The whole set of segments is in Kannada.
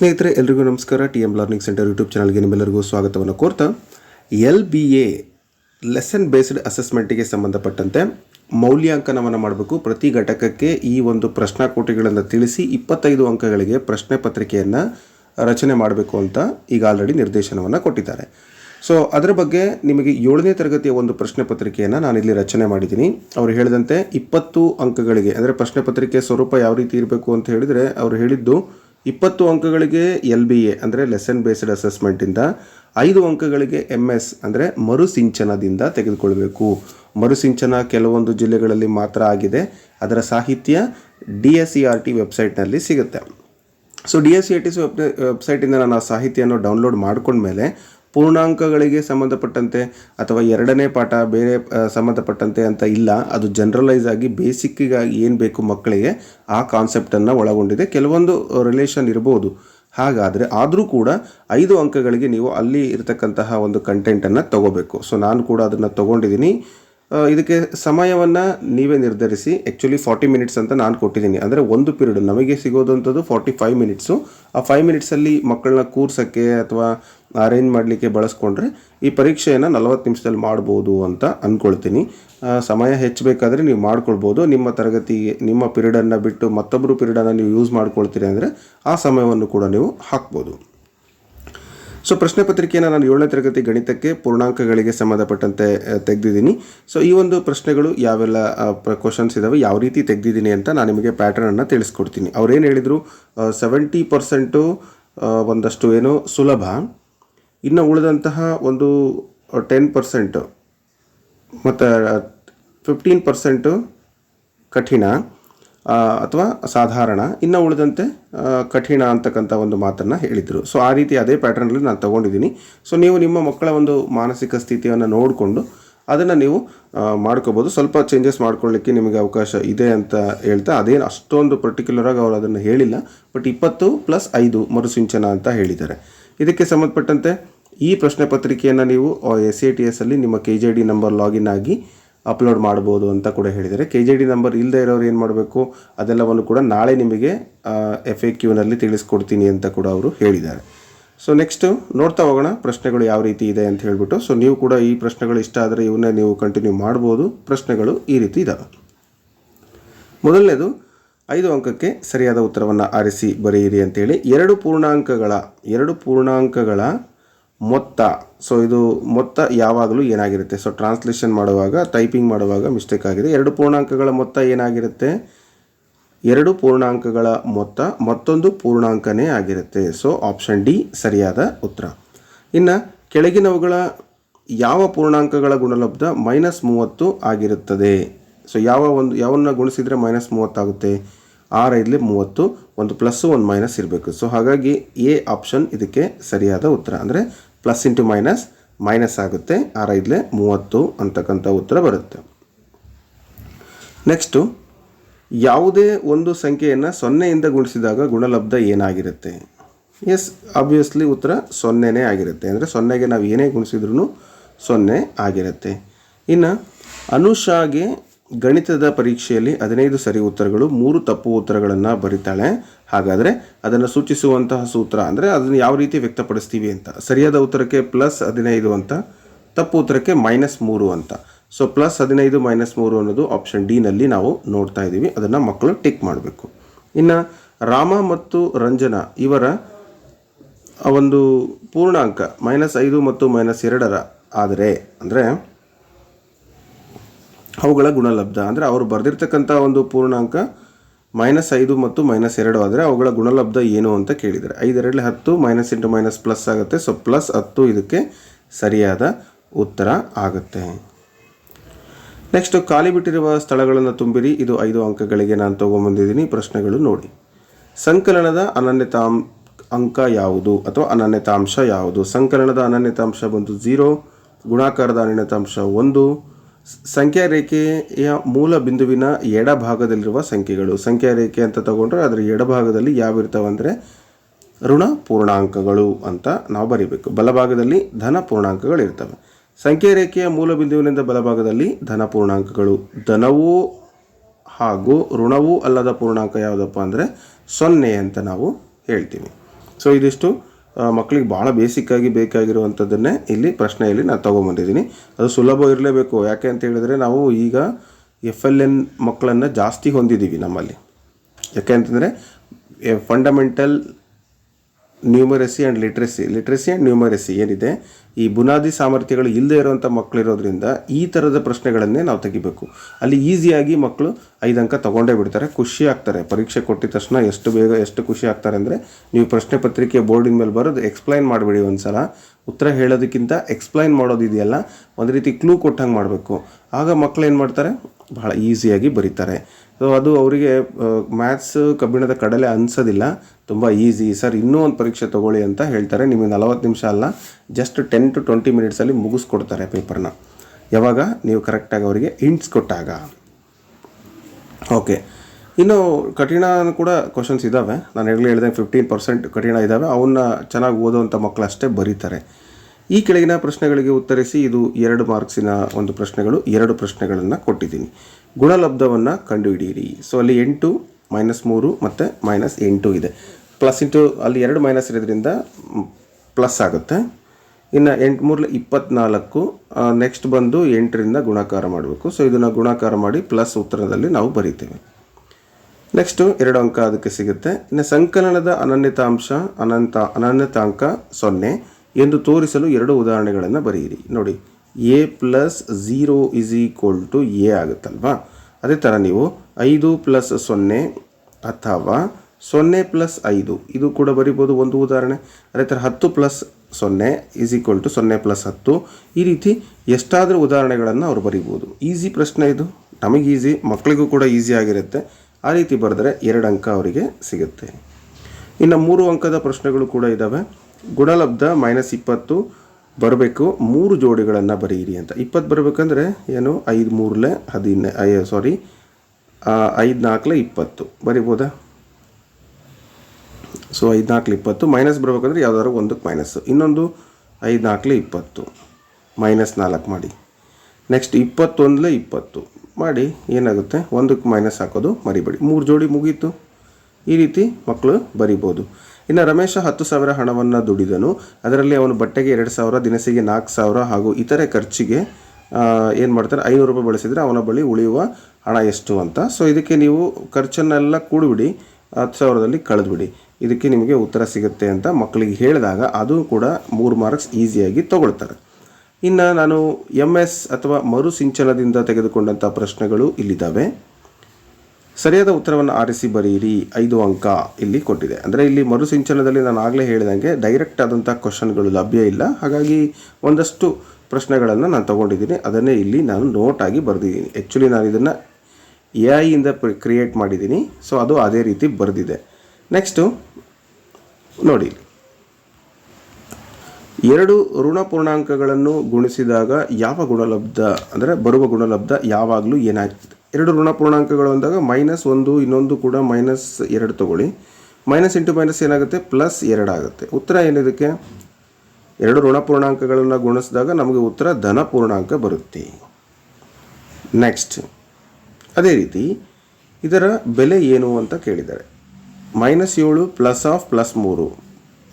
ಸ್ನೇಹಿತರೆ, ಎಲ್ರಿಗೂ ನಮಸ್ಕಾರ. T M learning centre YouTube ಚಾನಲ್ಗೆ ನಿಮ್ಮೆಲ್ಲರಿಗೂ ಸ್ವಾಗತವನ್ನು ಕೋರ್ತಾ L B A lesson based ಅಸೆಸ್ಮೆಂಟಿಗೆ ಸಂಬಂಧಪಟ್ಟಂತೆ ಮೌಲ್ಯಾಂಕನವನ್ನು ಮಾಡಬೇಕು. ಪ್ರತಿ ಘಟಕಕ್ಕೆ ಈ ಒಂದು ಪ್ರಶ್ನಾಕೋಟಿಗಳನ್ನು ತಿಳಿಸಿ ಇಪ್ಪತ್ತೈದು ಅಂಕಗಳಿಗೆ ಪ್ರಶ್ನೆ ಪತ್ರಿಕೆಯನ್ನು ರಚನೆ ಮಾಡಬೇಕು ಅಂತ ಈಗ ಆಲ್ರೆಡಿ ನಿರ್ದೇಶನವನ್ನು ಕೊಟ್ಟಿದ್ದಾರೆ. ಸೊ ಅದರ ಬಗ್ಗೆ ನಿಮಗೆ ಏಳನೇ ತರಗತಿಯ ಒಂದು ಪ್ರಶ್ನೆ ಪತ್ರಿಕೆಯನ್ನು ನಾನಿಲ್ಲಿ ರಚನೆ ಮಾಡಿದ್ದೀನಿ. ಅವರು ಹೇಳಿದಂತೆ ಇಪ್ಪತ್ತು ಅಂಕಗಳಿಗೆ, ಅಂದರೆ ಪ್ರಶ್ನೆ ಪತ್ರಿಕೆ ಸ್ವರೂಪ ಯಾವ ರೀತಿ ಇರಬೇಕು ಅಂತ ಹೇಳಿದರೆ, ಅವರು ಹೇಳಿದ್ದು ಇಪ್ಪತ್ತು ಅಂಕಗಳಿಗೆ ಎಲ್ ಬಿ ಎ ಅಂದರೆ ಲೆಸನ್ ಬೇಸ್ಡ್ ಅಸೆಸ್ಮೆಂಟಿಂದ ಐದು ಅಂಕಗಳಿಗೆ ಎಂ ಎಸ್ ಅಂದರೆ ಮರುಸಿಂಚನದಿಂದ ತೆಗೆದುಕೊಳ್ಬೇಕು. ಮರುಸಿಂಚನ ಕೆಲವೊಂದು ಜಿಲ್ಲೆಗಳಲ್ಲಿ ಮಾತ್ರ ಆಗಿದೆ. ಅದರ ಸಾಹಿತ್ಯ D S C R T ವೆಬ್ಸೈಟ್ನಲ್ಲಿ ಸಿಗುತ್ತೆ. So D S C T C web ವೆಬ್ಸೈಟಿಂದ ನಾನು ಆ ಸಾಹಿತ್ಯವನ್ನು ಡೌನ್ಲೋಡ್ ಮಾಡ್ಕೊಂಡ್ಮೇಲೆ ಪೂರ್ಣಾಂಕಗಳಿಗೆ ಸಂಬಂಧಪಟ್ಟಂತೆ ಅಥವಾ ಎರಡನೇ ಪಾಠ ಬೇರೆ ಸಂಬಂಧಪಟ್ಟಂತೆ ಅಂತ ಇಲ್ಲ. ಅದು ಜನರಲೈಸ್ ಆಗಿ ಬೇಸಿಕ್ಕಿಗಾಗಿ ಏನು ಬೇಕು ಮಕ್ಕಳಿಗೆ ಆ ಕಾನ್ಸೆಪ್ಟನ್ನು ಒಳಗೊಂಡಿದೆ. ಕೆಲವೊಂದು ರಿಲೇಷನ್ ಇರ್ಬೋದು. ಹಾಗಾದರೆ ಆದರೂ ಕೂಡ ಐದು ಅಂಕಗಳಿಗೆ ನೀವು ಅಲ್ಲಿ ಇರತಕ್ಕಂತಹ ಒಂದು ಕಂಟೆಂಟನ್ನು ತಗೋಬೇಕು. ಸೊ ನಾನು ಕೂಡ ಅದನ್ನು ತೊಗೊಂಡಿದ್ದೀನಿ ಇದಕ್ಕೆ ಸಮಯವನ್ನು ನೀವೇ ನಿರ್ಧರಿಸಿ ಆ್ಯಕ್ಚುಲಿ ಫಾರ್ಟಿ ಮಿನಿಟ್ಸ್ ಅಂತ ನಾನು ಕೊಟ್ಟಿದ್ದೀನಿ. ಅಂದರೆ ಒಂದು ಪೀರಿಯಡ್ ನಮಗೆ ಸಿಗೋದಂಥದ್ದು ಫಾರ್ಟಿ ಫೈವ್ ಮಿನಿಟ್ಸು ಆ ಫೈವ್ ಮಿನಿಟ್ಸಲ್ಲಿ ಮಕ್ಕಳನ್ನ ಕೂರ್ಸೋಕ್ಕೆ ಅಥವಾ ಅರೇಂಜ್ ಮಾಡಲಿಕ್ಕೆ ಬಳಸ್ಕೊಂಡ್ರೆ ಈ ಪರೀಕ್ಷೆಯನ್ನು ನಲವತ್ತು ನಿಮಿಷದಲ್ಲಿ ಮಾಡ್ಬೋದು ಅಂತ ಅಂದ್ಕೊಳ್ತೀನಿ ಸಮಯ ಹೆಚ್ಚಬೇಕಾದ್ರೆ ನೀವು ಮಾಡ್ಕೊಳ್ಬೋದು. ನಿಮ್ಮ ತರಗತಿಗೆ, ನಿಮ್ಮ ಪೀರಿಯಡನ್ನು ಬಿಟ್ಟು ಮತ್ತೊಬ್ಬರು ಪೀರಿಯಡನ್ನು ನೀವು ಯೂಸ್ ಮಾಡ್ಕೊಳ್ತೀರಿ ಅಂದರೆ ಆ ಸಮಯವನ್ನು ಕೂಡ ನೀವು ಹಾಕ್ಬೋದು. ಸೊ ಪ್ರಶ್ನೆ ಪತ್ರಿಕೆಯನ್ನು ನಾನು ಏಳನೇ ತರಗತಿ ಗಣಿತಕ್ಕೆ ಪೂರ್ಣಾಂಕಗಳಿಗೆ ಸಂಬಂಧಪಟ್ಟಂತೆ ತೆಗೆದಿದ್ದೀನಿ. ಸೊ ಈ ಒಂದು ಪ್ರಶ್ನೆಗಳು ಯಾವೆಲ್ಲ ಕ್ವಶನ್ಸ್ ಇದಾವೆ, ಯಾವ ರೀತಿ ತೆಗೆದಿದ್ದೀನಿ ಅಂತ ನಾನು ನಿಮಗೆ ಪ್ಯಾಟರ್ನನ್ನು ತಿಳಿಸ್ಕೊಡ್ತೀನಿ. ಅವ್ರೇನು ಹೇಳಿದರು? ಸೆವೆಂಟಿ ಪರ್ಸೆಂಟು ಒಂದಷ್ಟು ಏನು? ಸುಲಭ. ಇನ್ನು ಉಳಿದಂತಹ ಒಂದು ಟೆನ್ ಪರ್ಸೆಂಟು ಮತ್ತು ಫಿಫ್ಟೀನ್ ಪರ್ಸೆಂಟು ಕಠಿಣ. ಅಥವಾ ಸಾಧಾರಣ ಇನ್ನು ಉಳಿದಂತೆ ಕಠಿಣ ಅಂತಕ್ಕಂಥ ಒಂದು ಮಾತನ್ನು ಹೇಳಿದರು. ಸೊ ಆ ರೀತಿ ಅದೇ ಪ್ಯಾಟರ್ನಲ್ಲಿ ನಾನು ತೊಗೊಂಡಿದ್ದೀನಿ. ಸೊ ನೀವು ನಿಮ್ಮ ಮಕ್ಕಳ ಒಂದು ಮಾನಸಿಕ ಸ್ಥಿತಿಯನ್ನು ನೋಡಿಕೊಂಡು ಅದನ್ನು ನೀವು ಮಾಡ್ಕೋಬೋದು. ಸ್ವಲ್ಪ ಚೇಂಜಸ್ ಮಾಡ್ಕೊಳ್ಳಿಕ್ಕೆ ನಿಮಗೆ ಅವಕಾಶ ಇದೆ ಅಂತ ಹೇಳ್ತಾ, ಅದೇನು ಅಷ್ಟೊಂದು ಪರ್ಟಿಕ್ಯುಲರಾಗಿ ಅವರು ಅದನ್ನು ಹೇಳಿಲ್ಲ. ಬಟ್ ಇಪ್ಪತ್ತು ಪ್ಲಸ್ ಐದು ಮರುಸಿಂಚನ ಅಂತ ಹೇಳಿದ್ದಾರೆ. ಇದಕ್ಕೆ ಸಂಬಂಧಪಟ್ಟಂತೆ ಈ ಪ್ರಶ್ನೆ ಪತ್ರಿಕೆಯನ್ನು ನೀವು ಎಸ್ ಎ ಟಿ ಎಸ್ ಅಲ್ಲಿ ನಿಮ್ಮ K J D number login ಆಗಿ ಅಪ್ಲೋಡ್ ಮಾಡ್ಬೋದು ಅಂತ ಕೂಡ ಹೇಳಿದ್ದಾರೆ. ಕೆ ಜೆ ಡಿ ನಂಬರ್ ಇಲ್ಲದೆ ಇರೋರು ಏನು ಮಾಡಬೇಕು? ಅದೆಲ್ಲವನ್ನು ಕೂಡ ನಾಳೆ ನಿಮಗೆ ಎಫ್ ಎ ಕ್ಯೂನಲ್ಲಿ ತಿಳಿಸ್ಕೊಡ್ತೀನಿ ಅಂತ ಕೂಡ ಅವರು ಹೇಳಿದ್ದಾರೆ. ಸೊ ನೆಕ್ಸ್ಟು ನೋಡ್ತಾ ಹೋಗೋಣ, ಪ್ರಶ್ನೆಗಳು ಯಾವ ರೀತಿ ಇದೆ ಅಂತ ಹೇಳಿಬಿಟ್ಟು. ಸೊ ನೀವು ಕೂಡ ಈ ಪ್ರಶ್ನೆಗಳು ಇಷ್ಟ ಆದರೆ ಇವನ್ನೇ ನೀವು ಕಂಟಿನ್ಯೂ ಮಾಡ್ಬೋದು. ಪ್ರಶ್ನೆಗಳು ಈ ರೀತಿ ಇದ್ದಾವೆ ಮೊದಲನೇದು, ಐದು ಅಂಕಕ್ಕೆ ಸರಿಯಾದ ಉತ್ತರವನ್ನು ಆರಿಸಿ ಬರೆಯಿರಿ ಅಂತೇಳಿ. ಎರಡು ಪೂರ್ಣಾಂಕಗಳ ಎರಡು ಪೂರ್ಣಾಂಕಗಳ ಮೊತ್ತ. ಸೊ ಇದು ಮೊತ್ತ ಯಾವಾಗಲೂ ಏನಾಗಿರುತ್ತೆ? ಸೊ ಟ್ರಾನ್ಸ್ಲೇಷನ್ ಮಾಡುವಾಗ ಟೈಪಿಂಗ್ ಮಾಡುವಾಗ ಮಿಸ್ಟೇಕ್ ಆಗಿದೆ. ಎರಡು ಪೂರ್ಣಾಂಕಗಳ ಮೊತ್ತ ಏನಾಗಿರುತ್ತೆ? ಎರಡು ಪೂರ್ಣಾಂಕಗಳ ಮೊತ್ತ ಮತ್ತೊಂದು ಪೂರ್ಣಾಂಕನೇ ಆಗಿರುತ್ತೆ. ಸೊ ಆಪ್ಷನ್ ಡಿ ಸರಿಯಾದ ಉತ್ತರ. ಇನ್ನು ಕೆಳಗಿನವುಗಳ ಯಾವ ಪೂರ್ಣಾಂಕಗಳ ಗುಣಲಬ್ಧ ಮೈನಸ್ ಮೂವತ್ತು ಆಗಿರುತ್ತದೆ? ಸೊ ಯಾವ ಒಂದು, ಯಾವನ್ನ ಗುಣಿಸಿದರೆ ಮೈನಸ್ ಮೂವತ್ತಾಗುತ್ತೆ ಆರ್ ಐದಲಿ ಮೂವತ್ತು, ಒಂದು ಪ್ಲಸ್ಸು ಒಂದು ಮೈನಸ್ ಇರಬೇಕು. ಸೊ ಹಾಗಾಗಿ ಎ ಆಪ್ಷನ್ ಇದಕ್ಕೆ ಸರಿಯಾದ ಉತ್ತರ. ಅಂದರೆ ಪ್ಲಸ್ ಇಂಟು ಮೈನಸ್ ಮೈನಸ್ ಆಗುತ್ತೆ. ಆರ ಐದಲೆ ಮೂವತ್ತು ಅಂತಕ್ಕಂಥ ಉತ್ತರ ಬರುತ್ತೆ. ನೆಕ್ಸ್ಟು ಯಾವುದೇ ಒಂದು ಸಂಖ್ಯೆಯನ್ನು ಸೊನ್ನೆಯಿಂದ ಗುಣಿಸಿದಾಗ ಗುಣಲಬ್ಧ ಏನಾಗಿರುತ್ತೆ? ಎಸ್ ಆಬ್ವಿಯಸ್ಲಿ ಉತ್ತರ ಸೊನ್ನೆನೇ ಆಗಿರುತ್ತೆ. ಅಂದರೆ ಸೊನ್ನೆಗೆ ನಾವು ಏನೇ ಗುಣಿಸಿದ್ರೂ ಸೊನ್ನೆ ಆಗಿರುತ್ತೆ. ಇನ್ನು ಅನುಷಾಗೆ ಗಣಿತದ ಪರೀಕ್ಷೆಯಲ್ಲಿ ಹದಿನೈದು ಸರಿ ಉತ್ತರಗಳು, ಮೂರು ತಪ್ಪು ಉತ್ತರಗಳನ್ನು ಬರಿತಾಳೆ. ಹಾಗಾದರೆ ಅದನ್ನು ಸೂಚಿಸುವಂತಹ ಸೂತ್ರ ಅಂದರೆ ಅದನ್ನು ಯಾವ ರೀತಿ ವ್ಯಕ್ತಪಡಿಸ್ತೀವಿ ಅಂತ. ಸರಿಯಾದ ಉತ್ತರಕ್ಕೆ ಪ್ಲಸ್ ಹದಿನೈದು ಅಂತ, ತಪ್ಪು ಉತ್ತರಕ್ಕೆ ಮೈನಸ್ ಮೂರು ಅಂತ. ಸೊ ಪ್ಲಸ್ ಹದಿನೈದು ಮೈನಸ್ ಮೂರು ಅನ್ನೋದು ಆಪ್ಷನ್ ಡಿನಲ್ಲಿ ನಾವು ನೋಡ್ತಾ ಇದ್ದೀವಿ. ಅದನ್ನು ಮಕ್ಕಳು ಟಿಕ್ ಮಾಡಬೇಕು. ಇನ್ನು ರಾಮ ಮತ್ತು ರಂಜನಾ ಇವರ ಒಂದು ಪೂರ್ಣಾಂಕ ಮೈನಸ್ ಐದು ಮತ್ತು ಮೈನಸ್ ಎರಡರ, ಆದರೆ ಅಂದರೆ ಅವುಗಳ ಗುಣಲಬ್ಧ. ಅಂದರೆ ಅವರು ಬರೆದಿರ್ತಕ್ಕಂಥ ಒಂದು ಪೂರ್ಣಾಂಕ ಮೈನಸ್ ಐದು ಮತ್ತು ಮೈನಸ್ ಎರಡು ಆದರೆ ಅವುಗಳ ಗುಣಲಬ್ಧ ಏನು ಅಂತ ಕೇಳಿದರೆ ಐದರಲ್ಲಿ ಹತ್ತು, ಮೈನಸ್ ಇಂಟು ಮೈನಸ್ ಪ್ಲಸ್ ಆಗುತ್ತೆ. ಸೊ ಪ್ಲಸ್ ಹತ್ತು ಇದಕ್ಕೆ ಸರಿಯಾದ ಉತ್ತರ ಆಗುತ್ತೆ. ನೆಕ್ಸ್ಟ್ ಖಾಲಿ ಬಿಟ್ಟಿರುವ ಸ್ಥಳಗಳನ್ನು ತುಂಬಿರಿ. ಇದು ಐದು ಅಂಕಗಳಿಗೆ ನಾನು ತೊಗೊಂಬಂದಿದ್ದೀನಿ. ಪ್ರಶ್ನೆಗಳು ನೋಡಿ. ಸಂಕಲನದ ಅನನ್ಯತಾಂ ಅಂಕ ಯಾವುದು ಅಥವಾ ಅನನ್ಯತಾಂಶ ಯಾವುದು? ಸಂಕಲನದ ಅನನ್ಯತಾಂಶ ಬಂದು ಝೀರೋ ಗುಣಾಕಾರದ ಅನನ್ಯತಾಂಶ ಒಂದು ಸಂಖ್ಯಾ ರೇಖೆಯ ಮೂಲ ಬಿಂದುವಿನ ಎಡಭಾಗದಲ್ಲಿರುವ ಸಂಖ್ಯೆಗಳು. ಸಂಖ್ಯಾ ರೇಖೆ ಅಂತ ತಗೊಂಡ್ರೆ ಅದರ ಎಡಭಾಗದಲ್ಲಿ ಯಾವಿರ್ತಾವೆ ಅಂದರೆ ಋಣ ಪೂರ್ಣಾಂಕಗಳು ಅಂತ ನಾವು ಬರಿಬೇಕು. ಬಲಭಾಗದಲ್ಲಿ ಧನ ಪೂರ್ಣಾಂಕಗಳು ಇರ್ತವೆ. ಸಂಖ್ಯೆ ರೇಖೆಯ ಮೂಲ ಬಿಂದುವಿನಿಂದ ಬಲಭಾಗದಲ್ಲಿ ಧನ ಪೂರ್ಣಾಂಕಗಳು. ಧನವೂ ಹಾಗೂ ಋಣವೂ ಅಲ್ಲದ ಪೂರ್ಣಾಂಕ ಯಾವುದಪ್ಪ ಅಂದರೆ ಸೊನ್ನೆ ಅಂತ ನಾವು ಹೇಳ್ತೀವಿ. ಸೊ ಇದಿಷ್ಟು. ಮಕ್ಕಳಿಗೆ ಭಾಳ ಬೇಸಿಕ್ಕಾಗಿ ಬೇಕಾಗಿರುವಂಥದ್ದನ್ನೇ ಇಲ್ಲಿ ಪ್ರಶ್ನೆಯಲ್ಲಿ ನಾನು ತೊಗೊಂಬಂದಿದ್ದೀನಿ. ಅದು ಸುಲಭ ಇರಲೇಬೇಕು. ಯಾಕೆ ಅಂತ ಹೇಳಿದ್ರೆ ನಾವು ಈಗ ಎಫ್ ಎಲ್ ಎನ್ ಮಕ್ಕಳನ್ನು ಜಾಸ್ತಿ ಹೊಂದಿದ್ದೀವಿ ನಮ್ಮಲ್ಲಿ. ಯಾಕೆ ಅಂತಂದರೆ fundamental numeracy and literacy. Literacy and numeracy ಏನಿದೆ? ಈ ಬುನಾದಿ ಸಾಮರ್ಥ್ಯಗಳು ಇಲ್ಲದೇ ಇರುವಂಥ ಮಕ್ಕಳಿರೋದ್ರಿಂದ ಈ ಥರದ ಪ್ರಶ್ನೆಗಳನ್ನೇ ನಾವು ತೆಗಿಬೇಕು. ಅಲ್ಲಿ ಈಸಿಯಾಗಿ ಮಕ್ಕಳು ಐದು ಅಂಕ ತೊಗೊಂಡೇ ಬಿಡ್ತಾರೆ, ಖುಷಿ ಆಗ್ತಾರೆ. ಪರೀಕ್ಷೆ ಕೊಟ್ಟಿದ ತಕ್ಷಣ ಎಷ್ಟು ಬೇಗ, ಎಷ್ಟು ಖುಷಿ ಆಗ್ತಾರೆ ಅಂದರೆ ನೀವು ಪ್ರಶ್ನೆ ಪತ್ರಿಕೆ ಬೋರ್ಡಿನ ಮೇಲೆ ಬರೋದು ಎಕ್ಸ್ಪ್ಲೈನ್ ಮಾಡಿಬಿಡಿ ಒಂದು ಸಲ ಉತ್ತರ ಹೇಳೋದಕ್ಕಿಂತ ಎಕ್ಸ್ಪ್ಲೈನ್ ಮಾಡೋದಿದೆಯಲ್ಲ ಒಂದು ರೀತಿ ಕ್ಲೂ ಕೊಟ್ಟಂಗೆ ಮಾಡಬೇಕು. ಆಗ ಮಕ್ಕಳು ಏನು ಮಾಡ್ತಾರೆ? ಬಹಳ ಈಸಿಯಾಗಿ ಬರೀತಾರೆ. ಸೊ ಅದು ಅವರಿಗೆ ಮ್ಯಾಥ್ಸ್ ಕಬ್ಬಿಣದ ಕಡಲೆ ಅನ್ಸೋದಿಲ್ಲ. ತುಂಬ ಈಸಿ ಸರ್ ಇನ್ನೂ ಒಂದು ಪರೀಕ್ಷೆ ತೊಗೊಳ್ಳಿ ಅಂತ ಹೇಳ್ತಾರೆ. ನಿಮಗೆ ನಲವತ್ತು ನಿಮಿಷ ಅಲ್ಲ ಜಸ್ಟ್ ಟೆನ್ ಟು ಟ್ವೆಂಟಿ ಮಿನಿಟ್ಸಲ್ಲಿ ಮುಗಿಸ್ಕೊಡ್ತಾರೆ ಪೇಪರ್ನ ಯಾವಾಗ? ನೀವು ಕರೆಕ್ಟಾಗಿ ಅವರಿಗೆ ಇಂಟ್ಸ್ ಕೊಟ್ಟಾಗ. ಓಕೆ ಇನ್ನು ಕಠಿಣ ಕೂಡ ಕ್ವಶನ್ಸ್ ಇದ್ದಾವೆ ನಾನು ಈಗಲೇ ಹೇಳಿದೆ ಫಿಫ್ಟೀನ್ ಪರ್ಸೆಂಟ್ ಕಠಿಣ ಇದ್ದಾವೆ ಅವನ್ನ ಚೆನ್ನಾಗಿ ಓದುವಂಥ ಮಕ್ಕಳು ಅಷ್ಟೇ ಬರೀತಾರೆ. ಈ ಕೆಳಗಿನ ಪ್ರಶ್ನೆಗಳಿಗೆ ಉತ್ತರಿಸಿ, ಇದು ಎರಡು ಮಾರ್ಕ್ಸಿನ ಒಂದು ಪ್ರಶ್ನೆಗಳು, ಎರಡು ಪ್ರಶ್ನೆಗಳನ್ನು ಕೊಟ್ಟಿದ್ದೀನಿ. ಗುಣಲಬ್ಧವನ್ನು ಕಂಡುಹಿಡಿಯಿರಿ. ಸೊ ಅಲ್ಲಿ ಎಂಟು ಮೈನಸ್ ಮೂರು ಮತ್ತು ಮೈನಸ್ ಎಂಟು ಇದೆ. ಪ್ಲಸ್ ಇಂಟು ಅಲ್ಲಿ ಎರಡು ಮೈನಸ್ ಇರೋದ್ರಿಂದ ಪ್ಲಸ್ ಆಗುತ್ತೆ. ಇನ್ನು ಎಂಟು ಮೂರಲ್ಲಿ ಇಪ್ಪತ್ನಾಲ್ಕು ನೆಕ್ಸ್ಟ್ ಬಂದು ಎಂಟರಿಂದ ಗುಣಾಕಾರ ಮಾಡಬೇಕು. ಸೊ ಇದನ್ನು ಗುಣಾಕಾರ ಮಾಡಿ ಪ್ಲಸ್ ಉತ್ತರದಲ್ಲಿ ನಾವು ಬರಿತೇವೆ. ನೆಕ್ಸ್ಟು ಎರಡು ಅಂಕ ಅದಕ್ಕೆ ಸಿಗುತ್ತೆ. ಇನ್ನು ಸಂಕಲನದ ಅನನ್ಯತಾಂಶ, ಅನಂತ, ಅನನ್ಯತಾಂಕ ಸೊನ್ನೆ. ಎಂದು ತೋರಿಸಲು ಎರಡು ಉದಾಹರಣೆಗಳನ್ನು ಬರೆಯಿರಿ. ನೋಡಿ. A plus zero is equal to A ಆಗುತ್ತಲ್ವಾ? ಅದೇ ಥರ ನೀವು ಐದು ಪ್ಲಸ್ ಸೊನ್ನೆ ಅಥವಾ ಸೊನ್ನೆ ಪ್ಲಸ್ ಐದು, ಇದು ಕೂಡ ಬರಿಬೋದು ಒಂದು ಉದಾಹರಣೆ. ಅದೇ ಥರ ಹತ್ತು ಪ್ಲಸ್ ಸೊನ್ನೆ ಈಸ್ ಈಕ್ವಲ್ ಟು ಸೊನ್ನೆ ಪ್ಲಸ್ ಹತ್ತು. ಈ ರೀತಿ ಎಷ್ಟಾದರೂ ಉದಾಹರಣೆಗಳನ್ನು ಅವರು ಬರಿಬೋದು. ಈಸಿ ಪ್ರಶ್ನೆ ಇದು. ನಮಗೆ ಈಸಿ ಮಕ್ಕಳಿಗೂ ಕೂಡ ಈಸಿ ಆಗಿರುತ್ತೆ. ಆ ರೀತಿ ಬರೆದ್ರೆ ಎರಡು ಅಂಕ ಅವರಿಗೆ ಸಿಗುತ್ತೆ. ಇನ್ನು ಮೂರು ಅಂಕದ ಪ್ರಶ್ನೆಗಳು ಕೂಡ ಇದ್ದಾವೆ ಗುಣಲಬ್ಧ ಮೈನಸ್ ಇಪ್ಪತ್ತು ಬರಬೇಕು, ಮೂರು ಜೋಡಿಗಳನ್ನು ಬರೀರಿ ಅಂತ. ಇಪ್ಪತ್ತು ಬರಬೇಕಂದ್ರೆ ಏನು? ಐದು ಮೂರಲೆ ಹದಿನೈ, ಐ ಸಾರಿ ಐದು ನಾಲ್ಕಲೆ ಇಪ್ಪತ್ತು. ಬರಿಬೋದಾ? ಸೊ ಐದು ನಾಲ್ಕಲೆ ಇಪ್ಪತ್ತು. ಮೈನಸ್ ಬರಬೇಕಂದ್ರೆ ಯಾವ್ದಾದ್ರು ಒಂದಕ್ಕೆ ಮೈನಸ್. ಇನ್ನೊಂದು ಐದು ನಾಲ್ಕಲೆ ಇಪ್ಪತ್ತು. ಮೈನಸ್ ನಾಲ್ಕು ಮಾಡಿ. ನೆಕ್ಸ್ಟ್ ಇಪ್ಪತ್ತೊಂದಲೇ ಇಪ್ಪತ್ತು. ಮಾಡಿ, ಏನಾಗುತ್ತೆ? ಒಂದಕ್ಕೆ ಮೈನಸ್ ಹಾಕೋದು ಮರಿಬೇಡಿ. ಮೂರು ಜೋಡಿ ಮುಗೀತು. ಈ ರೀತಿ ಮಕ್ಕಳು ಬರಿಬೋದು. ಇನ್ನು ರಮೇಶ ಹತ್ತು ಸಾವಿರ ಹಣವನ್ನು ದುಡಿದನು. ಅದರಲ್ಲಿ ಅವನು ಬಟ್ಟೆಗೆ ಎರಡು ಸಾವಿರ, ದಿನಸಿಗೆ ನಾಲ್ಕು ಸಾವಿರ ಹಾಗೂ ಇತರೆ ಖರ್ಚಿಗೆ ಏನು ಮಾಡ್ತಾರೆ, ಐನೂರು ರೂಪಾಯಿ ಬಳಸಿದರೆ ಅವನ ಬಳಿ ಉಳಿಯುವ ಹಣ ಎಷ್ಟು ಅಂತ. ಸೊ ಇದಕ್ಕೆ ನೀವು ಖರ್ಚನ್ನೆಲ್ಲ ಕೂಡಿಬಿಡಿ, ಹತ್ತು ಸಾವಿರದಲ್ಲಿ ಕಳೆದುಬಿಡಿ. ಇದಕ್ಕೆ ನಿಮಗೆ ಉತ್ತರ ಸಿಗುತ್ತೆ ಅಂತ ಮಕ್ಕಳಿಗೆ ಹೇಳಿದಾಗ ಅದು ಕೂಡ ಮೂರು ಮಾರ್ಕ್ಸ್ ಈಸಿಯಾಗಿ ತಗೊಳ್ತಾರೆ. ಇನ್ನು ನಾನು ಎಂ ಎಸ್ ಅಥವಾ ಮರುಸಿಂಚನದಿಂದ ತೆಗೆದುಕೊಂಡಂಥ ಪ್ರಶ್ನೆಗಳು ಇಲ್ಲಿದ್ದಾವೆ. ಸರಿಯಾದ ಉತ್ತರವನ್ನು ಆರಿಸಿ ಬರೆಯಿರಿ. ಐದು ಅಂಕ ಇಲ್ಲಿ ಕೊಟ್ಟಿದೆ. ಅಂದರೆ ಇಲ್ಲಿ ಮರುಸಿಂಚನದಲ್ಲಿ ನಾನು ಆಗಲೇ ಹೇಳಿದಂಗೆ ಡೈರೆಕ್ಟ್ ಆದಂಥ ಕ್ವಶನ್ಗಳು ಲಭ್ಯ ಇಲ್ಲ. ಹಾಗಾಗಿ ಒಂದಷ್ಟು ಪ್ರಶ್ನೆಗಳನ್ನು ನಾನು ತೊಗೊಂಡಿದ್ದೀನಿ. ಅದನ್ನೇ ಇಲ್ಲಿ ನಾನು ನೋಟಾಗಿ ಬರೆದಿದ್ದೀನಿ. ಆ್ಯಕ್ಚುಲಿ ನಾನು ಇದನ್ನು ಎ ಐಯಿಂದ ಕ್ರಿಯೇಟ್ ಮಾಡಿದ್ದೀನಿ. ಸೊ ಅದು ಅದೇ ರೀತಿ ಬರೆದಿದೆ. ನೆಕ್ಸ್ಟು ನೋಡಿ. ಎರಡು ಋಣ ಪೂರ್ಣಾಂಕಗಳನ್ನು ಗುಣಿಸಿದಾಗ ಯಾವ ಗುಣಲಬ್ಧ, ಅಂದರೆ ಬರುವ ಗುಣಲಬ್ಧ ಯಾವಾಗಲೂ ಏನಾಗ್ತದೆ? ಎರಡು ಋಣ ಪೂರ್ಣಾಂಕಗಳು ಅಂದಾಗ ಮೈನಸ್ ಒಂದು, ಇನ್ನೊಂದು ಕೂಡ ಮೈನಸ್ ಎರಡು ತಗೊಳ್ಳಿ. ಮೈನಸ್ ಇಂಟು ಮೈನಸ್ ಏನಾಗುತ್ತೆ? ಪ್ಲಸ್ ಎರಡಾಗುತ್ತೆ ಉತ್ತರ ಏನಿದಕ್ಕೆ? ಎರಡು ಋಣ ಪೂರ್ಣಾಂಕಗಳನ್ನು ಗುಣಿಸಿದಾಗ ನಮಗೆ ಉತ್ತರ ಧನ ಪೂರ್ಣಾಂಕ ಬರುತ್ತೆ. ನೆಕ್ಸ್ಟ್ ಅದೇ ರೀತಿ ಇದರ ಬೆಲೆ ಏನು ಅಂತ ಕೇಳಿದ್ದಾರೆ. ಮೈನಸ್ ಏಳು ಪ್ಲಸ್ ಆಫ್ ಪ್ಲಸ್ ಮೂರು.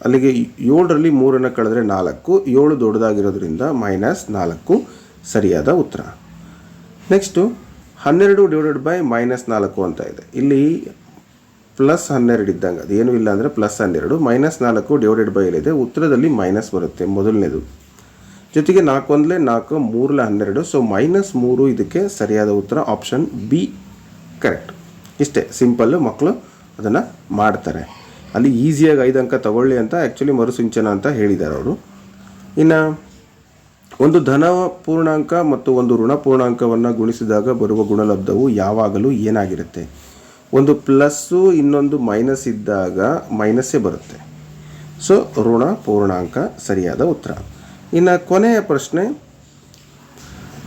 ಅಲ್ಲಿಗೆ ಏಳರಲ್ಲಿ ಮೂರನ್ನು ಕಳೆದ್ರೆ ನಾಲ್ಕು, ಏಳು ದೊಡ್ಡದಾಗಿರೋದ್ರಿಂದ ಮೈನಸ್ ನಾಲ್ಕು ಸರಿಯಾದ ಉತ್ತರ. ನೆಕ್ಸ್ಟು ಹನ್ನೆರಡು ಡಿವೈಡೆಡ್ ಬೈ ಮೈನಸ್ ನಾಲ್ಕು ಅಂತ ಇದೆ. ಇಲ್ಲಿ ಪ್ಲಸ್ ಹನ್ನೆರಡು ಇದ್ದಂಗೆ ಅದೇನು ಇಲ್ಲ ಅಂದರೆ ಪ್ಲಸ್ ಹನ್ನೆರಡು ಮೈನಸ್ ನಾಲ್ಕು ಡಿವೈಡೆಡ್ ಬೈ ಇದೆ ಉತ್ತರದಲ್ಲಿ ಮೈನಸ್ ಬರುತ್ತೆ ಮೊದಲನೇದು. ಜೊತೆಗೆ ನಾಲ್ಕು ಒಂದಲೇ ನಾಲ್ಕು, ಮೂರಲ ಹನ್ನೆರಡು ಸೊ ಮೈನಸ್ ಮೂರು ಇದಕ್ಕೆ ಸರಿಯಾದ ಉತ್ತರ ಆಪ್ಷನ್ ಬಿ ಕರೆಕ್ಟ್ ಇಷ್ಟೇ ಸಿಂಪಲ್ಲು ಮಕ್ಕಳು ಅದನ್ನು ಮಾಡ್ತಾರೆ. ಅಲ್ಲಿ ಈಸಿಯಾಗಿ ಐದು ಅಂಕ ತಗೊಳ್ಳಿ ಅಂತ ಆ್ಯಕ್ಚುಲಿ ಮರುಸಿಂಚನ ಅಂತ ಹೇಳಿದ್ದಾರೆ ಅವರು. ಇನ್ನು ಒಂದು ಧನ ಪೂರ್ಣಾಂಕ ಮತ್ತು ಒಂದು ಋಣ ಪೂರ್ಣಾಂಕವನ್ನು ಗುಣಿಸಿದಾಗ ಬರುವ ಗುಣಲಬ್ಧವು ಯಾವಾಗಲೂ ಏನಾಗಿರುತ್ತೆ? ಒಂದು ಪ್ಲಸ್ಸು ಇನ್ನೊಂದು ಮೈನಸ್ ಇದ್ದಾಗ ಮೈನಸ್ಸೇ ಬರುತ್ತೆ. ಸೊ, ಋಣ ಪೂರ್ಣಾಂಕ ಸರಿಯಾದ ಉತ್ತರ. ಇನ್ನು ಕೊನೆಯ ಪ್ರಶ್ನೆ,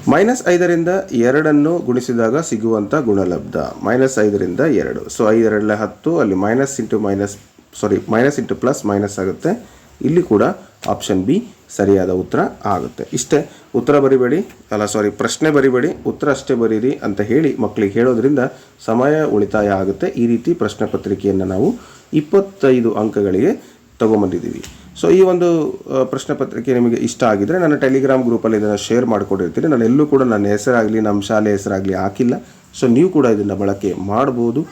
ಮೈನಸ್ ಐದರಿಂದ ಎರಡನ್ನು ಗುಣಿಸಿದಾಗ ಸಿಗುವಂಥ ಗುಣಲಬ್ಧ, ಮೈನಸ್ ಐದರಿಂದ ಎರಡು. ಸೊ, ಐದರಲ್ಲೇ ಹತ್ತು, ಅಲ್ಲಿ minus into minus, sorry, minus into plus minus ಆಗುತ್ತೆ. ಇಲ್ಲಿ ಕೂಡ ಆಪ್ಷನ್ ಬಿ ಸರಿಯಾದ ಉತ್ತರ ಆಗುತ್ತೆ. ಇಷ್ಟೇ, ಉತ್ತರ ಬರಿಬೇಡಿ. ಅಲ್ಲ ಸಾರಿ ಪ್ರಶ್ನೆ ಬರಿಬೇಡಿ. ಉತ್ತರ ಅಷ್ಟೇ ಬರೀರಿ ಅಂತ ಹೇಳಿ ಮಕ್ಕಳಿಗೆ ಹೇಳೋದ್ರಿಂದ ಸಮಯ ಉಳಿತಾಯ ಆಗುತ್ತೆ. ಈ ರೀತಿ ಪ್ರಶ್ನೆ ಪತ್ರಿಕೆಯನ್ನು ನಾವು ಇಪ್ಪತ್ತೈದು ಅಂಕಗಳಿಗೆ ತೊಗೊಂಬಂದಿದ್ದೀವಿ. ಸೊ ಈ ಒಂದು ಪ್ರಶ್ನೆ ಪತ್ರಿಕೆ ನಿಮಗೆ ಇಷ್ಟ ಆಗಿದ್ರೆ ನನ್ನ ಟೆಲಿಗ್ರಾಮ್ ಗ್ರೂಪಲ್ಲಿ ಇದನ್ನು ಶೇರ್ ಮಾಡಿಕೊಂಡಿರ್ತೀನಿ. ನಾನು ಎಲ್ಲೂ ಕೂಡ ನನ್ನ ಹೆಸರಾಗಲಿ, ನಮ್ಮ ಶಾಲೆ ಹೆಸರಾಗಲಿ ಹಾಕಿಲ್ಲ. ಸೊ ನೀವು ಕೂಡ ಇದನ್ನು ಬಳಕೆ ಮಾಡ್ಬೋದು.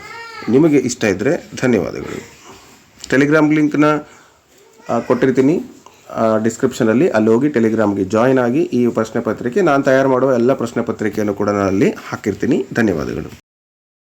ನಿಮಗೆ ಇಷ್ಟ ಇದ್ದರೆ ಧನ್ಯವಾದಗಳು. ಟೆಲಿಗ್ರಾಮ್ ಲಿಂಕ್ನ ಕೊಟ್ಟಿರ್ತೀನಿ. ಡಿಸ್ಕ್ರಿಪ್ಷನಲ್ಲಿ ಅಲ್ಲಿ ಹೋಗಿ ಟೆಲಿಗ್ರಾಮ್ಗೆ ಜಾಯಿನ್ ಆಗಿ ಈ ಪ್ರಶ್ನೆ ಪತ್ರಿಕೆ, ನಾನು ತಯಾರು ಮಾಡುವ ಎಲ್ಲ ಪ್ರಶ್ನೆ ಪತ್ರಿಕೆಯನ್ನು ಕೂಡ ನಾನು ಅಲ್ಲಿ ಹಾಕಿರ್ತೀನಿ. ಧನ್ಯವಾದಗಳು.